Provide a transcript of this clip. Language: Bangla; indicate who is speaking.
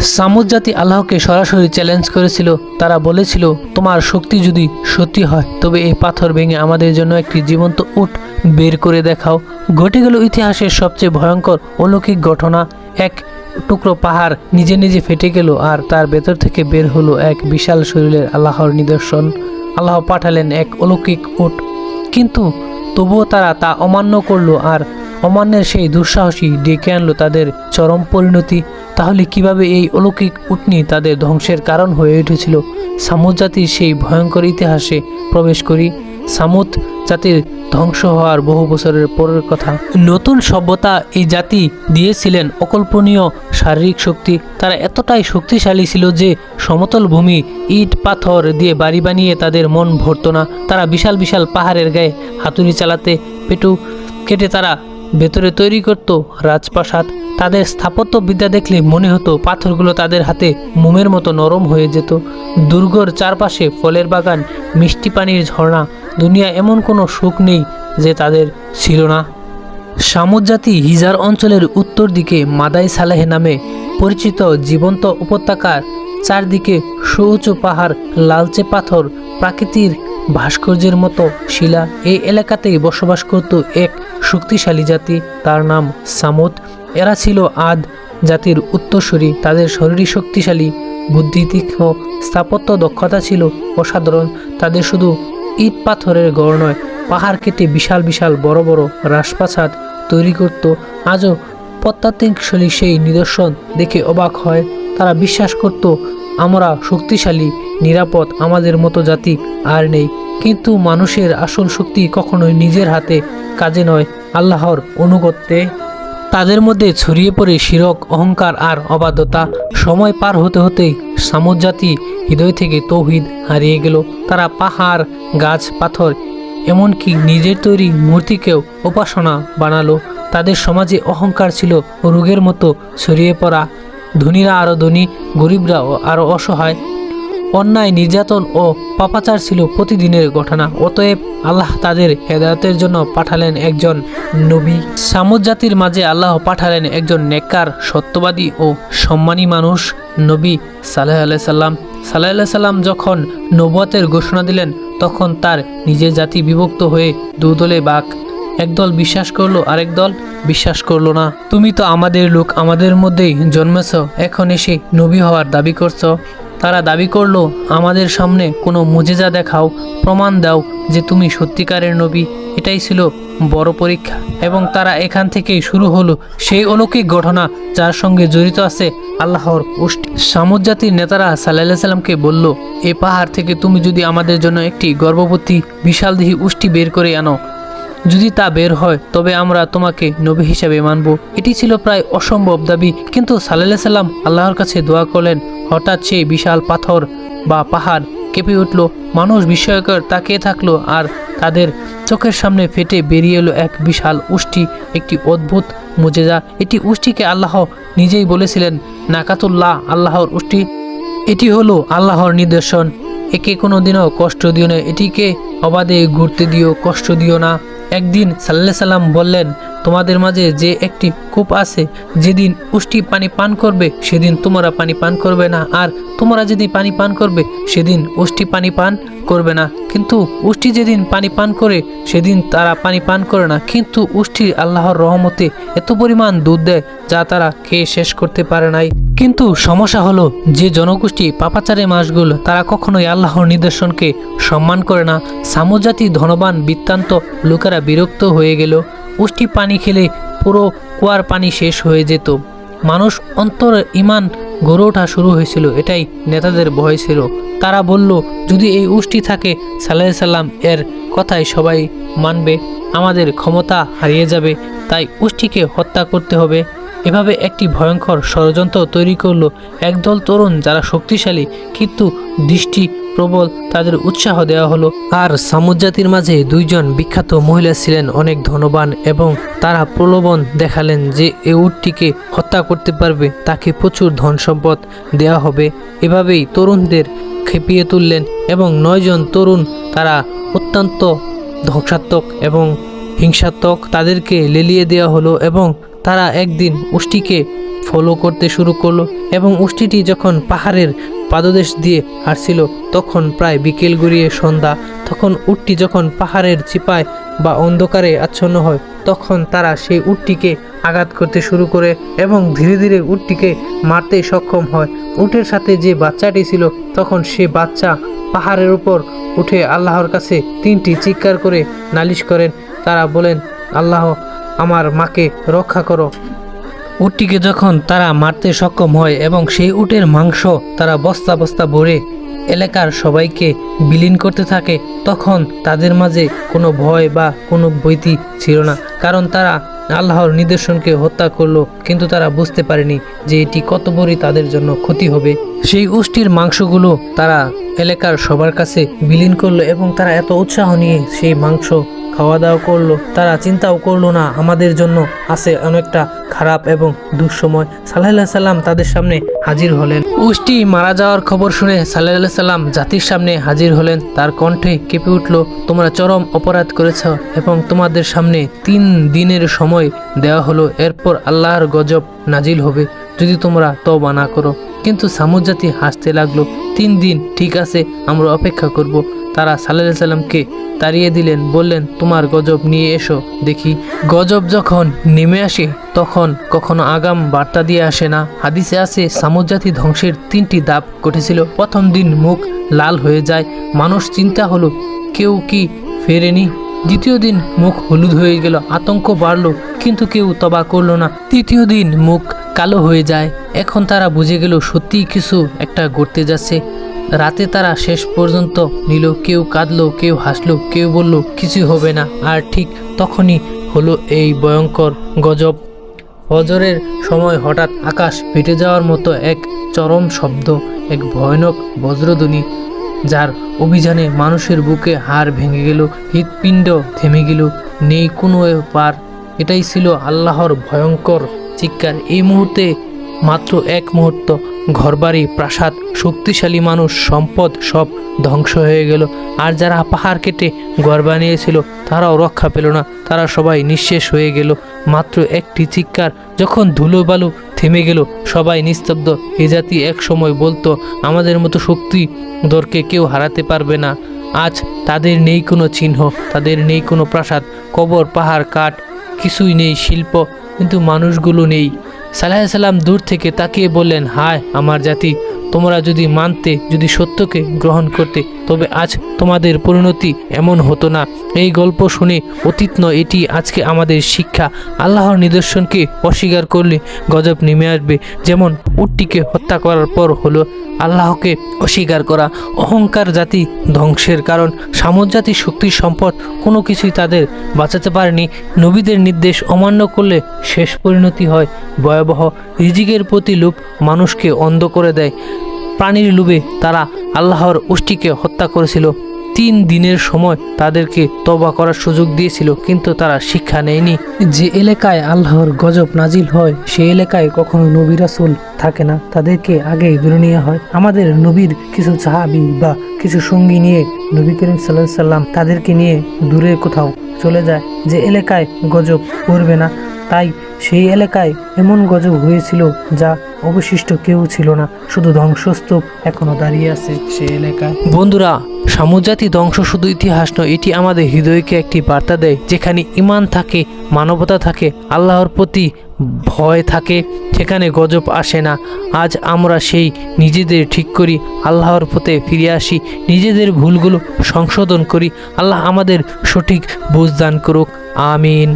Speaker 1: সামুদ জাতি আল্লাহকে সরাসরি চ্যালেঞ্জ করেছিল। তারা বলেছিল, তোমার শক্তি যদি সত্যি হয়, তবে এই পাথর ভেঙে আমাদের জন্য একটি জীবন্ত উট বের করে দেখাও। ঘটে গেল ইতিহাসের সবচেয়ে ভয়ঙ্কর অলৌকিক ঘটনা। এক টুকরো পাহাড় নিজে নিজে ফেটে গেল আর তার ভেতর থেকে বের হলো এক বিশাল শরীরের আল্লাহর নিদর্শন। আল্লাহ পাঠালেন এক অলৌকিক উট। কিন্তু তবুও তারা তা অমান্য করল আর অমান্যের সেই দুঃসাহসী ডেকে আনলো তাদের চরম পরিণতি। তাহলে কীভাবে এই অলৌকিক উটনি তাদের ধ্বংসের কারণ হয়ে উঠেছিল? সামুদ জাতির সেই ভয়ঙ্কর ইতিহাসে প্রবেশ করি। সামুদ জাতির ধ্বংস হওয়ার বহু বছরের পরের কথা। নতুন সভ্যতা এই জাতি দিয়েছিলেন অকল্পনীয় শারীরিক শক্তি। তারা এতটাই শক্তিশালী ছিল যে সমতল ভূমি, ইট, পাথর দিয়ে বাড়ি বানিয়ে তাদের মন ভরত না। তারা বিশাল বিশাল পাহাড়ের গায়ে হাতুড়ি চালাতে, পেটু কেটে তারা ভেতরে তৈরি করত রাজপ্রাসাদ। তাদের স্থাপত্য বিদ্যা দেখলে মনে হতো পাথরগুলো তাদের হাতে মোমের মতো নরম হয়ে যেত। দুর্গর চারপাশে ফলের বাগান, মিষ্টি পানির ঝর্ণা, দুনিয়া এমন কোনো সুখ নেই যে তাদের ছিল না। সামুদ জাতি হিজার অঞ্চলের উত্তর দিকে মাদাই সালেহ নামে পরিচিত জীবন্ত উপত্যকার চারদিকে সুউঁচু পাহাড়, লালচে পাথর, প্রাকৃতির ভাস্কর্যের মতো শিলা। এই এলাকাতেই বসবাস করত এক শক্তিশালী জাতি, তার নাম সামুদ। এরা ছিল আদ জাতির উত্তরসূরি। তাদের শরীরী শক্তিশালী বুদ্ধি তীক্ষ্ণ স্থাপত্য দক্ষতা ছিল অসাধারণ। তাদের শুধু ইট পাথরের গড় নয়, পাহাড় কেটে বিশাল বিশাল বড় বড় রাজপ্রাসাদ তৈরি করত। আজও প্রত্যাত্মিকশালী সেই নিদর্শন দেখে অবাক হয়। তারা বিশ্বাস করত, আমরা শক্তিশালী, নিরাপদ, আমাদের মতো জাতি আর নেই। কিন্তু মানুষের আসল শক্তি কখনোই নিজের হাতে কাজে নয়। আল্লাহর অনুগত্যে তাদের মধ্যে ছড়িয়ে পড়ে শিরক, অহংকার আর অবাধ্যতা। সময় পার হতে হতে সামুদ জাতি হৃদয় থেকে তৌহিদ হারিয়ে গেল। তারা পাহাড়, গাছ, পাথর, এমনকি নিজের তৈরি মূর্তিকেও উপাসনা বানালো। তাদের সমাজে অহংকার ছিল রোগের মতো ছড়িয়ে পড়া। ধনীরা আরও ধনী গরিবরা আরও অসহায়। অন্যায়, নির্যাতন ও পাপাচার ছিল প্রতিদিনের ঘটনা। অতএব আল্লাহ তাদের হেদায়তের জন্য পাঠালেন একজন নবী। সামুদ জাতির মাঝে আল্লাহ পাঠালেন একজন নেককার, সত্যবাদী ও সম্মানী মানুষ নবী সালেহ আলাই সাল্লাম সাল্লাহ আলাই সাল্লাম যখন নবুয়াতের ঘোষণা দিলেন, তখন তার নিজের জাতি বিভক্ত হয়ে দুদলে বাক। একদল বিশ্বাস করল, আরেক দল বিশ্বাস করল না। তুমি তো আমাদের লোক, আমাদের মধ্যেই জন্মেছ, এখন এসে নবী হওয়ার দাবি করছ। তারা দাবি করল, আমাদের সামনে কোনো মুজেজা দেখাও, প্রমাণ দাও যে তুমি সত্যিকারের নবী। এটাই ছিল বড় পরীক্ষা। এবং তারা এখান থেকেই শুরু হলো সেই অলৌকিক ঘটনা যার সঙ্গে জড়িত আছে আল্লাহর উষ্টি সামুদ জাতির নেতারা সাল্লাহ সাল্লামকে বলল, এ পাহাড় থেকে তুমি যদি আমাদের জন্য একটি গর্ভবতী, বিশালদেহী উষ্টি বের করে আনো যদি তা বের হয়, তবে আমরা তোমাকে নবী হিসাবে মানব। এটি ছিল প্রায় অসম্ভব দাবি, কিন্তু সাল্লাহ সাল্লাম আল্লাহর কাছে দোয়া করলেন, হঠাৎ সেই বিশাল পাথর বা পাহাড় কেঁপে উঠল। মানুষ বিস্ময়কর তাকিয়ে থাকল আর তাদের চোখের সামনে ফেটে বেরিয়ে এলো এক বিশাল উষ্টি, একটি অদ্ভুত মুজেজা। এটি উষ্টিকে আল্লাহ নিজেই বলেছিলেন, নাকাতুল্লাহ, আল্লাহর উষ্টি। এটি হলো আল্লাহর নিদর্শন। একে কোনো দিনও কষ্ট দিও না, এটিকে অবাধে ঘুরতে দিও, কষ্ট দিও না। একদিন সাল্লাহ সাল্লাম বললেন তোমাদের মাঝে যে একটি কূপ আছে, যেদিন উষ্টি পানি পান করবে, সেদিন তোমরা পানি পান করবে না। আর তোমরা যেদিন পানি পান করবে, সেদিন উষ্টি পানি পান করবে না। কিন্তু উষ্টি যেদিন পানি পান করে, সেদিন তারা পানি পান করে না। কিন্তু উষ্টি আল্লাহর রহমতে এত পরিমাণ দুধ দেয়, যা তারা খেয়ে শেষ করতে পারে নাই। কিন্তু সমস্যা হলো, যে জনগোষ্ঠী পাপাচারে মাসগুল তারা কখনোই আল্লাহর নিদর্শনকে সম্মান করে না। সামুজাতি ধনবান বৃত্তান্ত লোকেরা বিরক্ত হয়ে গেল। উষ্টি পানি খেলে পুরো কুয়ার পানি শেষ হয়ে যেত। মানুষ অন্তর ইমান গড়ে ওঠা শুরু হয়েছিল, এটাই নেতাদের ভয় ছিল। তারা বলল, যদি এই উষ্টি থাকে সাল্লাহ সাল্লাম, এর কথাই সবাই মানবে। আমাদের ক্ষমতা হারিয়ে যাবে, তাই উষ্টিকে হত্যা করতে হবে। এভাবে একটি ভয়ঙ্কর ষড়যন্ত্র তৈরি করল একদল তরুণ যারা শক্তিশালী, কিন্তু দৃষ্টি প্রবল তাদের উৎসাহ দেওয়া হলো। আর সামুদ জাতির মাঝে দুইজন বিখ্যাত মহিলা ছিলেন অনেক ধনবান এবং তারা প্রলোভন দেখালেন যে এ উটটিকে হত্যা করতে পারবে, তাকে প্রচুর ধন সম্পদ দেওয়া হবে। এভাবেই তরুণদের খেপিয়ে তুললেন এবং নয়জন তরুণ তারা অত্যন্ত ধ্বংসাত্মক এবং হিংসাত্মক তাদেরকে লেলিয়ে দেওয়া হলো এবং তারা একদিন উষ্টিকে ফলো করতে শুরু করল এবং উষ্টিটি যখন পাহাড়ের পাদদেশ দিয়ে হাঁটছিল, তখন প্রায় বিকেল গড়িয়ে সন্ধ্যা। তখন উটটি যখন পাহাড়ের চিপায় বা অন্ধকারে আচ্ছন্ন হয়, তখন তারা সেই উটটিকে আঘাত করতে শুরু করে এবং ধীরে ধীরে উটটিকে মারতে সক্ষম হয়। উটের সাথে যে বাচ্চাটি ছিল, তখন সে বাচ্চা পাহাড়ের উপর উঠে আল্লাহর কাছে তিনটি চিৎকার করে নালিশ করেন। তারা বলেন, আল্লাহ আমার মাকে রক্ষা করো। উটটিকে যখন তারা মারতে সক্ষম হয় এবং সেই উটের মাংস তারা বস্তা বস্তা ভরে এলাকার সবাইকে বিলীন করতে থাকে, তখন তাদের মাঝে কোনো ভয় বা কোনো বৈতি ছিল না, কারণ তারা আল্লাহর নিদর্শনকে হত্যা করল, কিন্তু তারা বুঝতে পারেনি যে এটি কত বড়ই তাদের জন্য ক্ষতি হবে। সেই উষ্টির মাংসগুলো তারা এলাকার সবার কাছে বিলীন করল এবং তারা এত উৎসাহ নিয়ে সেই মাংস খাওয়া দাওয়া করল, তারা চিন্তাও করল না, আমাদের জন্য আছে অনেকটা খারাপ এবং দুঃসময়। সাল্লাহ সাল্লাম তাদের সামনে হাজির হলেন। উষ্টি মারা যাওয়ার খবর শুনে সাল্লাহ সাল্লাম জাতির সামনে হাজির হলেন। তার কণ্ঠে কেঁপে উঠল, তোমরা চরম অপরাধ করেছ এবং তোমাদের সামনে তিন দিনের সময় দেওয়া হলো। এরপর আল্লাহর গজব নাজিল হবে। যদি তোমরা তবা না করো। কিন্তু সামুদ জাতি হাসতে লাগল, তিন দিন, ঠিক আছে, আমরা অপেক্ষা করব। তারা সাল্লাহ সাল্লামকে তাড়িয়ে দিলেন, বললেন, তোমার গজব নিয়ে এসো, দেখি। গজব যখন নেমে আসে, তখন কখনো আগাম বার্তা দিয়ে আসে না। হাদিসে আছে, সামুদ জাতি ধ্বংসের তিনটি দাব ঘটেছিল। প্রথম দিন মুখ লাল হয়ে যায়, মানুষ চিন্তা হলো, কেউ কি ফেরেনি? দ্বিতীয় দিন মুখ হলুদ হয়ে গেল, আতঙ্ক বাড়লো, কিন্তু কেউ তবা করল না। তৃতীয় দিন মুখ কালো হয়ে যায়, এখন তারা বুঝে গেল সত্যিই কিছু একটা ঘটতে যাচ্ছে। রাতে তারা শেষ পর্যন্ত নিল, কেউ কাঁদলো, কেউ হাসলো, কেউ বলল, কিছু হবে না। আর ঠিক তখনই হলো এই ভয়ঙ্কর গজব। ফজরের সময় হঠাৎ আকাশ ফেটে যাওয়ার মতো এক চরম শব্দ, এক ভয়ানক বজ্রধ্বনি। যার অভিযানে মানুষের বুকে হাড় ভেঙে গেল, হৃৎপিণ্ড থেমে গেল, নেই কোনো পার। এটাই ছিল আল্লাহর ভয়ঙ্কর চিৎকার। এই মুহূর্তে মাত্র এক মুহূর্ত ঘরবাড়ি, প্রাসাদ, শক্তিশালী মানুষ, সম্পদ সব ধ্বংস হয়ে গেল। আর যারা পাহাড় কেটে ঘর বানিয়েছিল, তারাও রক্ষা পেল না। তারা সবাই নিঃশেষ হয়ে গেল। মাত্র একটি চিৎকার, যখন ধুলো বালু থেমে গেল, সবাই নিস্তব্ধ। এ জাতি এক সময় বলতো, আমাদের মতো শক্তি দরকে কেউ হারাতে পারবে না। আজ তাদের নেই কোনো চিহ্ন, তাদের নেই কোনো প্রাসাদ, কবর, পাহাড়, কাঠ, কিছুই নেই শিল্প, কিন্তু মানুষগুলো নেই। সালাহ সাল্লাম দূর থেকে তাকিয়ে বললেন হায় আমার জাতি তোমরা যদি মানতে, যদি সত্যকে গ্রহণ করতে, তবে আজ তোমাদের পরিণতি এমন হতো না। এই গল্প শুনে অতীত নয়, এটি আজকে আমাদের শিক্ষা। আল্লাহর নিদর্শনকে অস্বীকার করলে গজব নেমে আসবে, যেমন উটটিকে হত্যা করার পর হলো আল্লাহকে অস্বীকার করা। অহংকার জাতি ধ্বংসের কারণ। জাতি শক্তির সম্পদ কোনো কিছুই তাদের বাঁচাতে পারেনি। নবীদের নির্দেশ অমান্য করলে শেষ পরিণতি হয়। ভয়াবহ রিজিকের প্রতি লোভ মানুষকে অন্ধ করে দেয়। প্রাণীর লোভে তারা আল্লাহর উষ্টিকে হত্যা করেছিল। তিন দিনের সময় তাদেরকে তবা করার সুযোগ দিয়েছিল, কিন্তু তারা শিক্ষা নেয়নি। যে এলাকায় আল্লাহর গজব নাজিল হয় সেই এলাকায় কখনো নবী রাসুল থাকে না। তাদেরকে আগে দূরে নেওয়া হয়, আমাদের নবীর কিছু সাহাবি বা কিছু সঙ্গী নিয়ে নবী করিম সাল্লাহ সাল্লাম তাদেরকে নিয়ে দূরে কোথাও চলে যায়, যে এলাকায় গজব পড়বে না। তাই সেই এলাকায় এমন গজব হয়েছিল যা অবশিষ্ট কেউ ছিল না, শুধু ধ্বংসস্তূপ এখনও দাঁড়িয়ে আছে সেই এলাকায়। বন্ধুরা সামুজাতি ধ্বংস শুধু ইতিহাস নয়, এটি আমাদের হৃদয়কে একটি বার্তা দেয়, যেখানে ইমান থাকে, মানবতা থাকে, আল্লাহর প্রতি ভয় থাকে, সেখানে গজব আসে না। আজ আমরা সেই নিজেদের ঠিক করি, আল্লাহর পথে ফিরে আসি, নিজেদের ভুলগুলো সংশোধন করি, আল্লাহ আমাদের সঠিক বুঝদান করুক, আমিন।